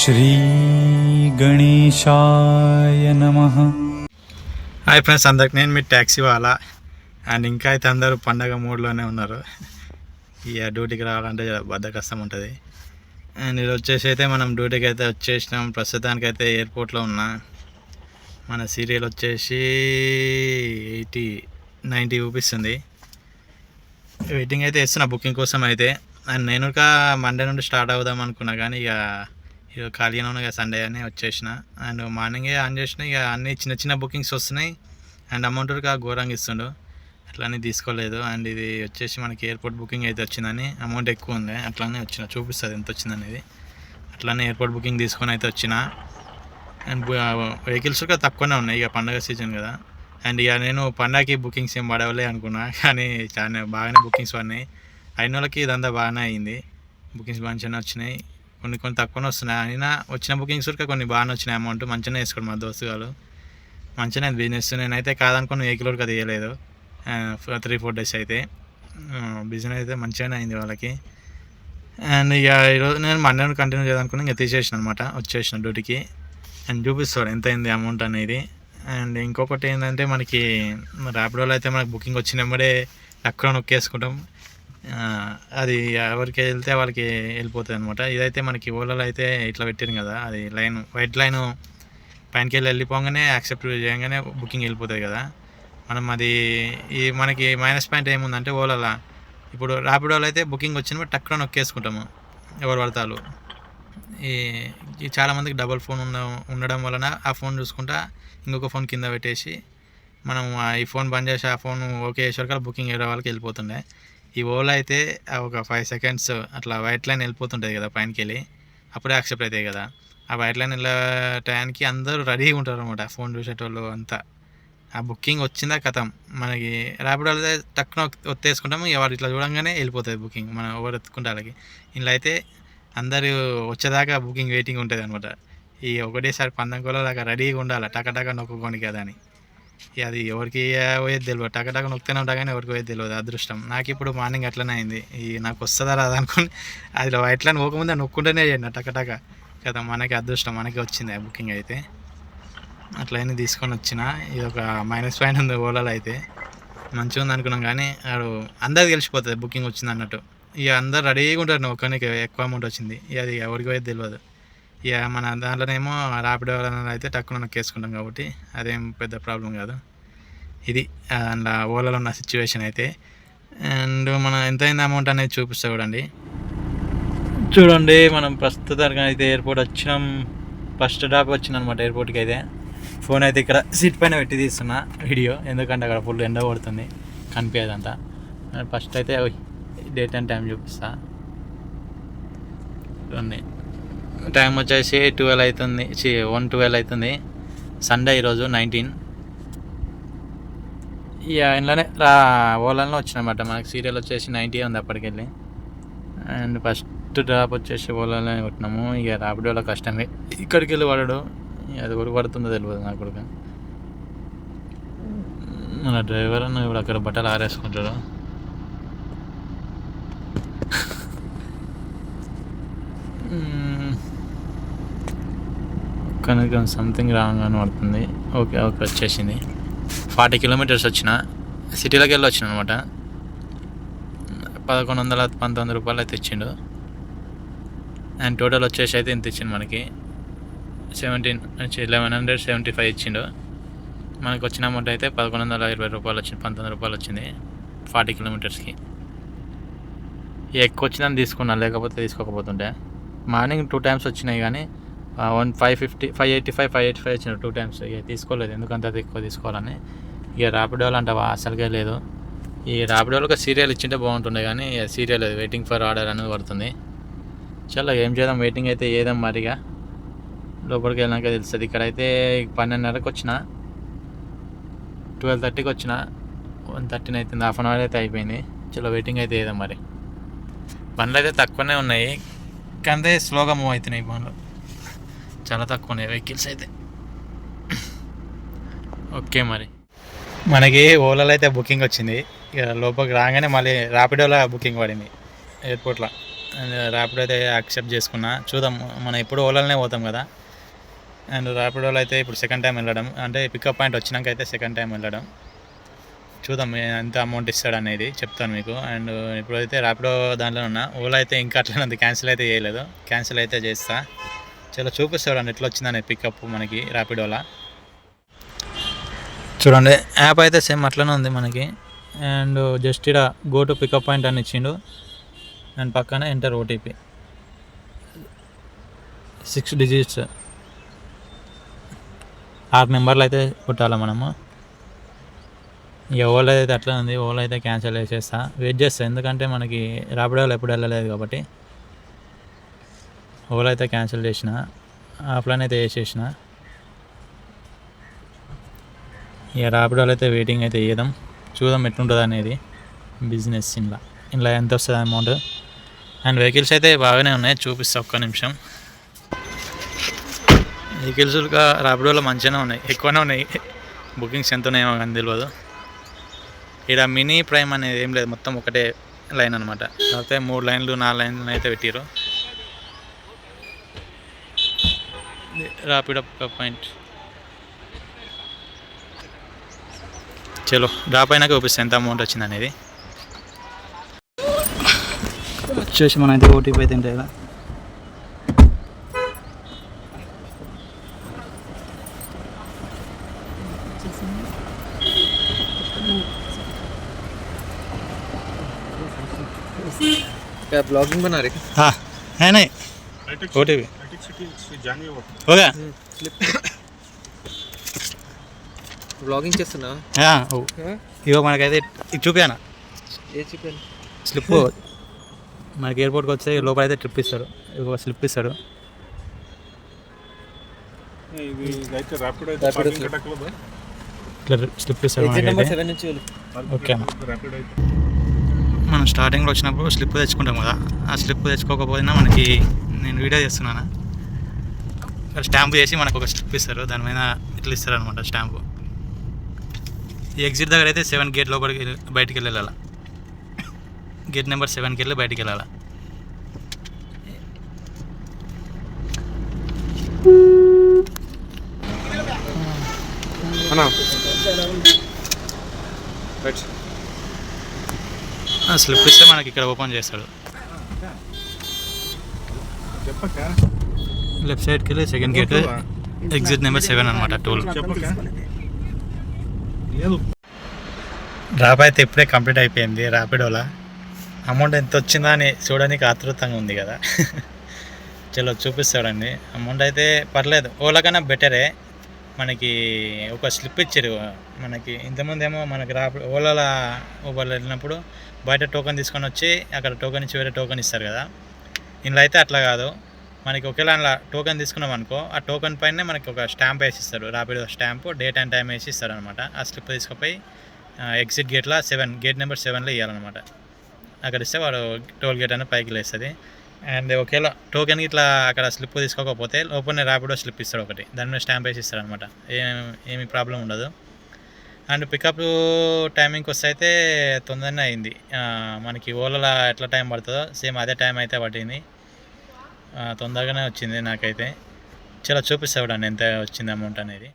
శ్రీగణేశాయ నమ hi friends అందరికి నేను మీ ట్యాక్సీ వాళ్ళ. అండ్ ఇంకా అయితే అందరూ పండగ మూడ్లోనే ఉన్నారు. ఇక డ్యూటీకి రావాలంటే బద్ద కష్టం ఉంటుంది. అండ్ ఇది వచ్చేసి అయితే మనం డ్యూటీకి అయితే వచ్చేసినాం. ప్రస్తుతానికి అయితే ఎయిర్పోర్ట్లో ఉన్నా. మన సీరియల్ వచ్చేసి ఎయిటీ నైంటీ రూపీస్ ఉంది. వెయిటింగ్ అయితే వేస్తున్నా బుకింగ్ కోసం అయితే. అండ్ నేను ఇంకా మండే నుండి స్టార్ట్ అవుదాం అనుకున్నా కానీ ఇక ఇక ఖాళీగానే ఉన్నా సండే అని వచ్చేసిన. అండ్ మార్నింగే ఆన్ చేసిన ఇక అన్ని చిన్న చిన్న బుకింగ్స్ వస్తున్నాయి. అండ్ అమౌంట్ కూడా ఘోరంగా ఇస్తుండు. అట్లానే తీసుకోలేదు. అండ్ ఇది వచ్చేసి మనకి ఎయిర్పోర్ట్ బుకింగ్ అయితే వచ్చిందని అమౌంట్ ఎక్కువ ఉంది. అట్లానే వచ్చిన చూపిస్తుంది ఎంత వచ్చింది అనేది. అట్లానే ఎయిర్పోర్ట్ బుకింగ్ తీసుకొని అయితే వచ్చిన. అండ్ వెహికల్స్ కూడా తక్కువనే ఉన్నాయి ఇక పండగ సీజన్ కదా. అండ్ ఇక నేను పండగకి బుకింగ్స్ ఏం పడవలే అనుకున్నా. కానీ చాలా బాగానే బుకింగ్స్ పడినాయి. అయిన వాళ్ళకి ఇదంతా బాగానే అయింది. బుకింగ్స్ మంచిగానే వచ్చినాయి. కొన్ని కొన్ని తక్కువనే వస్తున్నాయి. అయినా వచ్చిన బుకింగ్స్ కూడా కొన్ని బాగానే వచ్చినాయి అమౌంట్. మంచిగానే వేసుకోండి మా దోస్తు గారు. మంచిగానే బిజినెస్ నేనైతే కాదనుకుని వెహికల్ కూడా తీయలేదు త్రీ ఫోర్ డేస్ అయితే. బిజినెస్ అయితే మంచిగానే అయింది వాళ్ళకి. అండ్ ఇక ఈరోజు నేను మండే కంటిన్యూ చేయాలనుకుని ఇంకా తీసేసిన అనమాట వచ్చేసిన డ్యూటీకి. అండ్ చూపిస్తాడు ఎంత అయింది అమౌంట్ అనేది. అండ్ ఇంకొకటి ఏంటంటే మనకి ర్యాపిడోలో అయితే మనకి బుకింగ్ వచ్చినప్పుడే ఎక్కడ నొక్కేసుకుంటాం. అది ఎవరికి వెళ్తే వాళ్ళకి వెళ్ళిపోతుంది అనమాట ఇదైతే మనకి ఓలాలో అయితే ఇట్లా పెట్టాను కదా అది లైన్ వైట్ లైన్ పైనకెళ్ళి వెళ్ళిపోగానే యాక్సెప్ట్ చేయగానే బుకింగ్ వెళ్ళిపోతుంది కదా. మనం అది ఈ మనకి మైనస్ పాయింట్ ఏముందంటే ఓలాలో. ఇప్పుడు ర్యాపిడోలో అయితే బుకింగ్ వచ్చినప్పుడు టక్కున నొక్కేసుకుంటాము ఎవరు పడతారు. ఈ చాలామందికి డబల్ ఫోన్ ఉన్న ఉండడం వలన ఆ ఫోన్ చూసుకుంటా ఇంకొక ఫోన్ కింద పెట్టేసి మనం ఈ ఫోన్ బంద్ చేసి ఆ ఫోన్ ఓకే చేసేవరకు బుకింగ్ వేరే వాళ్ళకి వెళ్ళిపోతుండే. ఈ ఓలా అయితే ఆ ఒక ఫైవ్ సెకండ్స్ అట్లా వైట్ లైన్ వెళ్ళిపోతుంటుంది కదా పైనకి వెళ్ళి అప్పుడే యాక్సెప్ట్ అవుతాయి కదా. ఆ వైట్ లైన్ వెళ్ళే టయానికి అందరూ రెడీగా ఉంటారు అనమాట ఫోన్ చూసేటోళ్ళు అంతా. ఆ బుకింగ్ వచ్చిందా కథం. మనకి ర్యాపిడో అయితే టక్కున ఒత్తేసుకుంటాము ఎవరు ఇట్లా చూడంగానే వెళ్ళిపోతుంది బుకింగ్ మనం ఎవరు ఎత్తుకుంటే వాళ్ళకి. ఇంట్లో అయితే అందరూ వచ్చేదాకా బుకింగ్ వెయిటింగ్ ఉంటుంది అనమాట ఈ ఒకటేసారి పందం కూడా దాకా రెడీగా ఉండాలి టకటక నొక్కుకొని కదా అని. అది ఎవరికి పోయేది తెలియదు టకటక నొక్కుతూనే ఉంటా కానీ ఎవరికి పోయేది తెలియదు అదృష్టం. నాకు ఇప్పుడు మార్నింగ్ అట్లనే అయింది. ఈ నాకు వస్తుందా రాదా అనుకుని అది ఎట్లా పోకముందే నొక్కుంటేనే చేయండి. టకటక కదా మనకి అదృష్టం మనకి వచ్చింది ఆ బుకింగ్ అయితే. అట్లా తీసుకొని వచ్చిన. ఇది ఒక మైనస్ పాయింట్ ఉంది ఓలాలో అయితే. మంచిగా ఉంది అనుకున్నాం కానీ ఆడు అందరికి తెలిసిపోతుంది బుకింగ్ వచ్చింది అన్నట్టు. ఇక అందరు రెడీగా ఉంటారు. ఒక్కరికి ఎక్కువ అమౌంట్ వచ్చింది. ఇక అది ఎవరికి పోయేది తెలియదు ఇక మన దాంట్లోనేమో ర్యాపిడో అయితే టక్కున కేసుకుంటాం కాబట్టి అదేం పెద్ద ప్రాబ్లం కాదు. ఇది అండ్ ఓలాలో ఉన్న సిచ్యువేషన్ అయితే. అండ్ మనం ఎంతైంది అమౌంట్ అనేది చూపిస్తా చూడండి. చూడండి మనం ప్రస్తుతానికి అయితే ఎయిర్పోర్ట్ వచ్చినాం ఫస్ట్ డ్రాప్ వచ్చిందనమాట ఎయిర్పోర్ట్కి అయితే. ఫోన్ అయితే ఇక్కడ సీట్ పైన పెట్టి తీస్తున్నా వీడియో ఎందుకంటే అక్కడ ఫుల్ ఎండ కొడుతుంది కనిపించదంతా. ఫస్ట్ అయితే డేట్ అండ్ టైం చూపిస్తా. చూడండి. టైం వచ్చేసి ట్వెల్వ్ అవుతుంది వన్ ట్వెల్వ్ అవుతుంది సండే ఈరోజు నైన్టీన్ ఇక ఇంట్లోనే రా ఓలాలో వచ్చినమాట మనకి సీరియల్ వచ్చేసి నైంటీ ఉంది అప్పటికెళ్ళి. అండ్ ఫస్ట్ డ్రాప్ వచ్చేసి ఓలాలో కొట్టినాము. ఇక రాపిడోలో కష్టమే. ఇక్కడికి వెళ్ళి పడడు ఇక అది కూడా పడుతుందో తెలియదు నాకు కూడా. మన డ్రైవర్ అన్న ఇప్పుడు అక్కడ బట్టలు ఆరేసుకుంటాడు. కనుక సంథింగ్ రాంగ్ అని పడుతుంది. ఓకే ఓకే వచ్చేసింది. ఫార్టీ కిలోమీటర్స్ వచ్చిన సిటీలోకి వెళ్ళి వచ్చిన అనమాట పదకొండు వందల పంతొమ్మిది రూపాయలు అయితే ఇచ్చిండు. అండ్ టోటల్ వచ్చేసి అయితే ఇంత ఇచ్చిండు మనకి. Seventeen eleven hundred seventy five ఇచ్చిండు. మనకు వచ్చిన అమౌంట్ అయితే పదకొండు వందల ఇరవై రూపాయలు వచ్చింది పంతొమ్మిది రూపాయలు వచ్చింది ఫార్టీ కిలోమీటర్స్కి. ఎక్కువ వచ్చిందని తీసుకున్నా లేకపోతే తీసుకోకపోతుంటే మార్నింగ్ టూ టైమ్స్ వచ్చినాయి కానీ one five fifty five eighty five five eighty five వచ్చిన టూ టైమ్స్. ఇక తీసుకోలేదు ఎందుకంత ఎక్కువ తీసుకోవాలని. ఇక ర్యాపిడోలో అంటావా అసలుకే లేదు. ఈ ర్యాపిడోలో ఒక సీరియల్ ఇచ్చింటే బాగుంటుండే కానీ సీరియల్ వెయిటింగ్ ఫర్ ఆర్డర్ అనేది పడుతుంది. చాలా ఏం చేద్దాం? వెయిటింగ్ అయితే ఏదాం మరిగా లోపలికి వెళ్ళాక తెలుస్తుంది. ఇక్కడైతే పన్నెండున్నరకు వచ్చిన ట్వెల్వ్ థర్టీకి వచ్చిన వన్ థర్టీన్ అవుతుంది హాఫ్ అన్ అవర్ అయితే అయిపోయింది. చలో వెయిటింగ్ అయితే ఏదాం మరి? బండ్లు అయితే తక్కువనే ఉన్నాయి. కానీ స్లోగా మూవ్ అవుతున్నాయి ఈ బండ్లు చాలా తక్కువ ఉన్నాయి వెహికల్స్ అయితే. ఓకే మరి. మనకి ఓలాలో అయితే బుకింగ్ వచ్చింది. ఇక లోపలికి రాగానే మళ్ళీ ర్యాపిడోలో బుకింగ్ పడింది ఎయిర్పోర్ట్లో. ర్యాపిడో అయితే యాక్సెప్ట్ చేసుకున్నా. చూద్దాం మనం ఎప్పుడు ఓలాలనే పోతాం కదా. అండ్ ర్యాపిడోలో అయితే ఇప్పుడు సెకండ్ టైం వెళ్ళడం. అంటే పికప్ పాయింట్ వచ్చినాక అయితే సెకండ్ టైం వెళ్ళడం. చూద్దాం ఎంత అమౌంట్ ఇస్తాడు అనేది చెప్తాను మీకు. అండ్ ఇప్పుడైతే ర్యాపిడో దాంట్లో ఉన్నా ఓలా అయితే ఇంకా అట్లనే ఉంది క్యాన్సిల్ అయితే చేయలేదు. క్యాన్సిల్ అయితే చేస్తా. చాలా చూపిస్తాడు అండి ఎట్లా వచ్చిందని పికప్ మనకి ర్యాపిడోలా చూడండి యాప్ అయితే సేమ్ అట్లనే ఉంది మనకి. అండ్ జస్ట్ ఇక్కడ గో టు పికప్ పాయింట్ అని ఇచ్చిండు. అండ్ పక్కన ఎంటర్ ఓటీపీ సిక్స్ డిజిట్స్ ఆరు నెంబర్లు అయితే కొట్టాలి మనము. ఓలా అయితే అట్లా ఉంది. ఓలా అయితే క్యాన్సిల్ చేసేస్తా. వెయిట్ చేస్తా. ఎందుకంటే మనకి రాపిడోలో ఎప్పుడు వెళ్ళలేదు కాబట్టి. ఓలా అయితే క్యాన్సిల్ చేసిన. ఆఫ్లైన్ అయితే వేసేసిన ఇక రాపిడోలో అయితే వెయిటింగ్ అయితే వేయదాం చూద్దాం ఎట్లుంటుంది అనేది. బిజినెస్ ఇంట్లో ఇంట్లో ఎంత వస్తుంది అమౌంట్ అండ్ వెహికల్స్ అయితే బాగానే ఉన్నాయి. చూపిస్తా ఒక్క నిమిషం. వెహికల్స్గా రాపిడోలో మంచిగానే ఉన్నాయి. ఎక్కువనే ఉన్నాయి. బుకింగ్స్ ఎంత ఉన్నాయో కానీ తెలియదు ఇక్కడ మినీ ప్రైమ్ అనేది ఏం లేదు మొత్తం ఒకటే లైన్ అనమాట కాకపోతే మూడు లైన్లు నాలుగు లైన్లు అయితే పెట్టారు అప్ పాయింట్ చలో డ్రాప్ అయినాక చూపిస్తాను ఎంత అమౌంట్ వచ్చింది అనేది వచ్చేసి మనం అయితే ఓటీపీ అయితే ఉంటాయి కదా क्या ब्लॉगिंग बना रहे हाँ है नहीं ओ टी पी हो गया బ్లాగింగ్ చేస్తున్నా हाँ, ఓ. ఇగో మనకైతే ఇది చూపానా ఏ చెప్పాను స్లిప్ మనకి ఎయిర్పోర్ట్కి వస్తే లోపల అయితే ట్రిప్ ఇస్తాడు ఇగో స్లిప్ ఇస్తాడు ఇది అయితే ర్యాపిడ్ అయితే Rapido పార్కింగ్ slip. కట్టకూడదు ఇట్లా స్లిప్ ఇస్తాడు ఎగ్జిట్ నెంబర్ మనకైతే సెవెన్ నుంచి వెళ్ళు. ఓకే అన్న. ర్యాపిడ్ అయితే మనం స్టార్టింగ్లో వచ్చినప్పుడు స్లిప్ తెచ్చుకుంటాం కదా. ఆ స్లిప్ తెచ్చుకోకపోయినా మనకి నేను వీడియో చేస్తున్నాను? స్టాంప్ చేసి మనకు ఒక స్లిప్ ఇస్తారు. దాని మీద ఇట్లా ఇస్తారు అనమాట స్టాంపు ఈ ఎగ్జిట్ దగ్గర అయితే సెవెన్ గేట్ లోపలికి బయటికి వెళ్ళాలి? గేట్ నెంబర్ సెవెన్కి వెళ్ళి బయటికి వెళ్ళాలి? స్లిప్ ఇస్తే మనకి ఇక్కడ ఓపెన్ చేస్తాడు. చెప్పక లెఫ్ట్ సైడ్కి వెళ్ళి second gate exit number seven అనమాట టోల్. డ్రాప్ అయితే ఇప్పుడే కంప్లీట్ అయిపోయింది ర్యాపిడోలా. అమౌంట్ ఎంత వచ్చిందా అని చూడడానికి ఆతృతంగా ఉంది కదా. చలో చూపిస్తాడండి. అమౌంట్ అయితే పర్లేదు. ఓలా కన్నా బెటరే. మనకి ఒక స్లిప్ ఇచ్చారు. మనకి ఇంతమంది ఏమో మనకి రా ఓలాలో ఊబర్లో వెళ్ళినప్పుడు బయట టోకెన్ తీసుకొని వచ్చి అక్కడ టోకెన్ ఇచ్చి వేరే టోకెన్ ఇస్తారు కదా. ఇందులో అయితే అట్లా కాదు. మనకి ఒకేలా అలా టోకెన్ తీసుకున్నాం అనుకో ఆ టోకెన్ పైన మనకి ఒక స్టాంప్ వేసి ఇస్తారు Rapido stamp date and time వేసి ఇస్తారు అనమాట ఆ స్లిప్ తీసుకుపోయి ఎగ్జిట్ గేట్లో సెవెన్ గేట్ నెంబర్ సెవెన్లో ఇవ్వాలన్నమాట అక్కడ ఇస్తే వాడు టోల్ గేట్ అనేది పైకి లేస్తుంది. అండ్ ఒకేలా టోకెన్ ఇట్లా అక్కడ స్లిప్ తీసుకోకపోతే లోపలనే ర్యాపిడో స్లిప్ ఇస్తాడు ఒకటి. దాని మీద స్టాంప్ వేసి ఇస్తాడు అనమాట ఏం ఏమి ప్రాబ్లం ఉండదు. అండ్ పికప్ టైమింగ్కి వస్తే అయితే తొందరనే అయింది. మనకి ఓలలో ఎట్లా టైం పడుతుందో సేమ్ అదే టైం అయితే పట్టింది. తొందరగానే వచ్చింది నాకైతే. చాలా చూపిస్తాడు ఎంత వచ్చింది అమౌంట్ అనేది.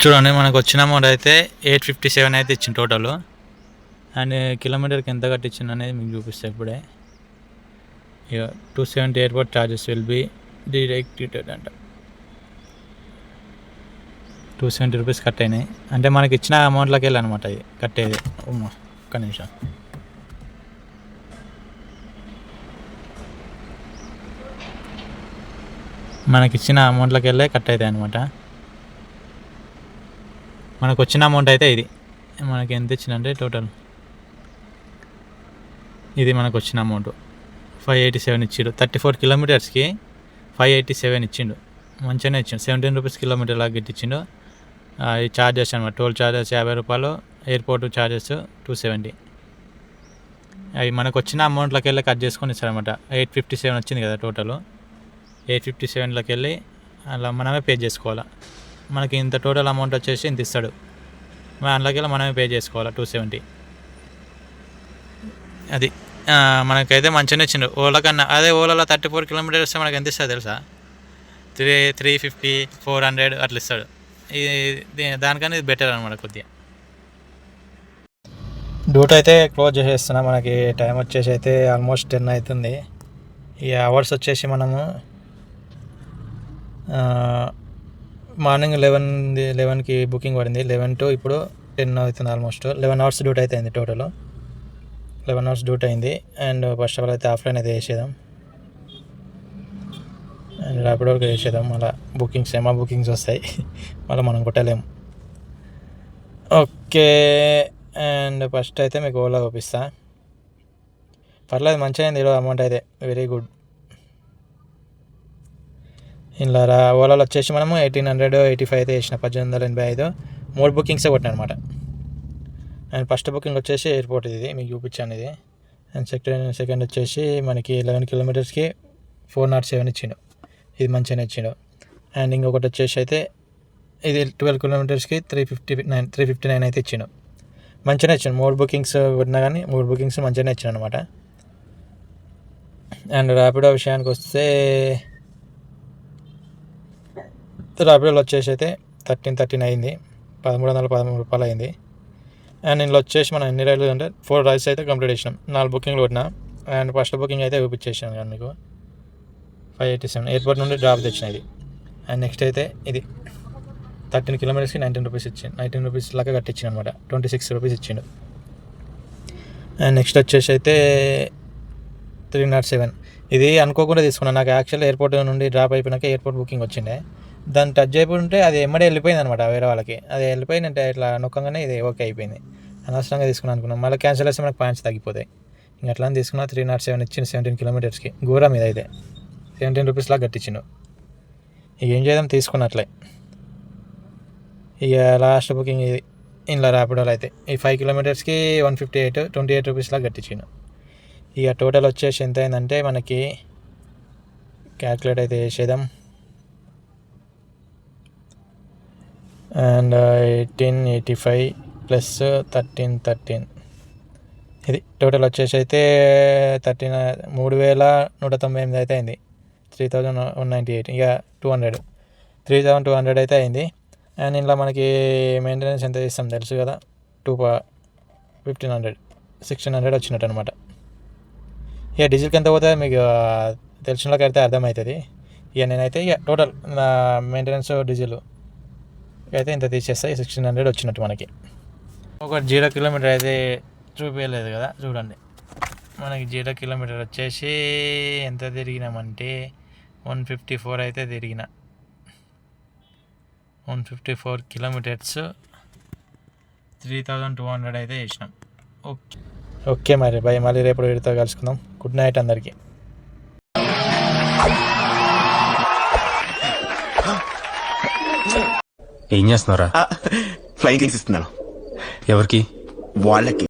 చూడండి మనకు వచ్చిన అమౌంట్ అయితే ఎయిట్ ఫిఫ్టీ సెవెన్ అయితే ఇచ్చింది టోటల్. అండ్ కిలోమీటర్కి ఎంత కట్టించింది అనేది మీకు చూపిస్తాను ఇప్పుడే. ఇక two seventy airport charges will be deducted అంట. టూ సెవెంటీ రూపీస్ కట్ అయినాయి. అంటే మనకి ఇచ్చిన అమౌంట్లోకి వెళ్ళి అనమాట ఇది కట్టేది. ఒక్క నిమిషం. మనకి ఇచ్చిన అమౌంట్లోకి వెళ్ళే కట్ అవుతాయి అనమాట మనకు వచ్చిన అమౌంట్ అయితే ఇది. మనకి ఎంత ఇచ్చిందంటే టోటల్ ఇది మనకు వచ్చిన అమౌంట్ ఫైవ్ ఎయిటీ సెవెన్ ఇచ్చిండు. థర్టీ ఫోర్ కిలోమీటర్స్కి ఫైవ్ ఎయిటీ సెవెన్ ఇచ్చిండు. మంచిగానే ఇచ్చిండు. సెవెంటీన్ రూపీస్ కిలోమీటర్ లాగా ఇచ్చిండు అది ఈ ఛార్జెస్ అనమాట టోల్ ఛార్జెస్ యాభై రూపాయలు ఎయిర్పోర్ట్ ఛార్జెస్ టూ సెవెంటీ అవి మనకు వచ్చిన అమౌంట్లోకి వెళ్ళి కట్ చేసుకొని ఇస్తారనమాట ఎయిట్ ఫిఫ్టీ సెవెన్ వచ్చింది కదా టోటల్ ఎయిట్ ఫిఫ్టీ సెవెన్లోకి వెళ్ళి అలా మనమే పే చేసుకోవాలి. మనకి ఇంత టోటల్ అమౌంట్ వచ్చేసి ఇంత ఇస్తాడు. మన అందులోకి వెళ్ళి మనమే పే చేసుకోవాలి టూ సెవెంటీ అది. మనకైతే మంచిగానే ఇచ్చిండు ఓలా కన్నా అదే ఓలాలో థర్టీ ఫోర్ కిలోమీటర్స్ వస్తే ఎంత ఇస్తుంది తెలుసా? Three three fifty four hundred అట్లా ఇస్తాడు. ఇది దీ- దానికన్నా ఇది బెటర్ అనమాట కొద్దిగా. డ్యూట్ అయితే క్లోజ్ చేసేస్తున్నా. మనకి టైం వచ్చేసి అయితే ఆల్మోస్ట్ టెన్ అవుతుంది. ఈ అవర్స్ వచ్చేసి మనము మార్నింగ్ లెవెన్ లెవెన్కి బుకింగ్ పడింది. లెవెన్ టు ఇప్పుడు టెన్ అవుతుంది ఆల్మోస్ట్ లెవెన్ అవర్స్ డ్యూట్ అయితే అయింది టోటల్ లెవెన్ అవర్స్ డ్యూట్ అయింది. అండ్ ఫస్ట్ ఆఫ్ ఆల్ అయితే ఆఫ్లైన్ అయితే వేసేద్దాం అండ్ ర్యాపిడ్ వరకు వేసేద్దాం మళ్ళీ బుకింగ్స్ ఏమో బుకింగ్స్ వస్తాయి. మళ్ళీ మనం కొట్టలేము ఓకే. అండ్ ఫస్ట్ అయితే మీకు ఓలా చూపిస్తా. పర్లేదు మంచిగా అయింది. ఈరోజు అమౌంట్ అయితే వెరీ గుడ్. ఇలా రా ఓలాలో వచ్చేసి మనము ఎయిటీన్ హండ్రెడ్ ఎయిటీ ఫైవ్ అయితే వేసిన పద్దెనిమిది వందల ఎనభై ఐదు. మూడు బుకింగ్సే కొట్టిన అనమాట అండ్ ఫస్ట్ బుకింగ్ వచ్చేసి ఎయిర్పోర్ట్ ఇది మీకు చూపించాను ఇది అండ్ సెకండ్ సెకండ్ వచ్చేసి మనకి లెవెన్ కిలోమీటర్స్కి ఫోర్ నాట్ సెవెన్ ఇచ్చిండు. ఇది మంచిగానే ఇచ్చిండు. అండ్ ఇంకొకటి వచ్చేసి అయితే ఇది twelve కిలోమీటర్స్కి three fifty nine three fifty nine అయితే ఇచ్చిండు. మంచిగానే ఇచ్చాను మూడు బుకింగ్స్ కొట్టినా కానీ మూడు బుకింగ్స్ మంచిగానే ఇచ్చాను అనమాట అండ్ ర్యాపిడో విషయానికి వస్తే ర్యాపిడోలో వచ్చేసి అయితే థర్టీన్ థర్టీన్ అయింది. పదమూడు వందల పదమూడు రూపాయలు అయింది అండ్ ఇందులో వచ్చేసి మనం ఎన్ని రైళ్ళు అంటే ఫోర్ రైడ్స్ అయితే కంప్లీట్ చేసినాం. నాలుగు బుకింగ్లు కొట్టినా. అండ్ ఫస్ట్ బుకింగ్ అయితే చూపించేసాను కానీ మీకు. ఫైవ్ ఎయిటీ సెవెన్ ఎయిర్పోర్ట్ నుండి డ్రాప్ తెచ్చిన ఇది. అండ్ నెక్స్ట్ అయితే ఇది. థర్టీన్ కిలోమీటర్స్కి నైన్టీన్ రూపీస్ ఇచ్చింది నైన్టీన్ రూపీస్ లాగా కట్టించింది అనమాట. ట్వంటీ సిక్స్ రూపీస్ ఇచ్చిండు. అండ్ నెక్స్ట్ వచ్చేసి అయితే త్రీ నాట్ సెవెన్ ఇది అనుకోకుండా తీసుకున్నాను నాకు యాక్చువల్ ఎయిర్పోర్ట్ నుండి డ్రాప్ అయిపోయినాక ఎయిర్పోర్ట్ బుకింగ్ వచ్చిండే. దాన్ని టచ్ అయిపోయింటే అది ఎమ్మడే వెళ్ళిపోయింది అనమాట వేరే వాళ్ళకి. అది వెళ్ళిపోయిందంటే ఇట్లా నొక్కంగానే ఇది ఓకే అయిపోయింది. అనవసరంగా తీసుకున్నాను అనుకున్నాం. మళ్ళీ క్యాన్సిల్ చేస్తే మనకు పాయింట్స్ తగ్గిపోతాయి. ఇంకా అట్లా అని తీసుకున్నా త్రీ నాట్ సెవెన్ ఇచ్చింది సెవెంటీన్ కిలోమీటర్స్కి ఘోరం మీద అయితే. సెవెంటీన్ రూపీస్ లాగా కట్టించిండు. ఇక ఏం చేద్దాం? తీసుకున్నట్లే. ఇక లాస్ట్ బుకింగ్ ఇది. ఇంట్లో ర్యాపిడోలో అయితే. ఈ five కిలోమీటర్స్కి one fifty eight twenty eight rupees లాగా కట్టించిండు. ఇక టోటల్ వచ్చేసి ఎంత అయిందంటే మనకి క్యాల్కులేట్ అయితే చేసేద్దాం. And eighteen eighty five plus thirteen thirteen ఇది టోటల్ వచ్చేసి అయితే థర్టీన్ మూడు వేల నూట తొంభై ఎనిమిది అయితే అయింది. Three thousand one ninety eight ఇక two hundred. Three thousand two hundred అయితే అయింది. అండ్ ఇంట్లో మనకి మెయింటెనెన్స్ ఎంత ఇస్తాం తెలుసు కదా? Two fifteen hundred sixteen hundred వచ్చినట్టు అనమాట ఇక డీజిల్కి ఎంత పోతుంది మీకు తెలిసినకైతే అయితే అర్థమవుతుంది. ఇక నేనైతే ఇక టోటల్ మెయింటెనెన్స్ డీజిల్. అయితే ఇంత తీసేస్తాయి సిక్స్టీన్ హండ్రెడ్ వచ్చినట్టు మనకి. ఒక జీరో కిలోమీటర్ అయితే చూపించలేదు కదా చూడండి. మనకి జీరో కిలోమీటర్ వచ్చేసి ఎంత తిరిగినామంటే వన్ ఫిఫ్టీ ఫోర్ అయితే తిరిగిన. One fifty four kilometres three thousand two hundred అయితే చేసినాం. ఓకే ఓకే మరి. బాయ్ మళ్ళీ రేపు వీడితో కలుసుకుందాం. గుడ్ నైట్ అందరికీ. ఏం చేస్తున్నారా ఫ్లైయింగ్ క్లిక్స్ ఇస్తున్నాను ఎవరికి? వాళ్ళకి.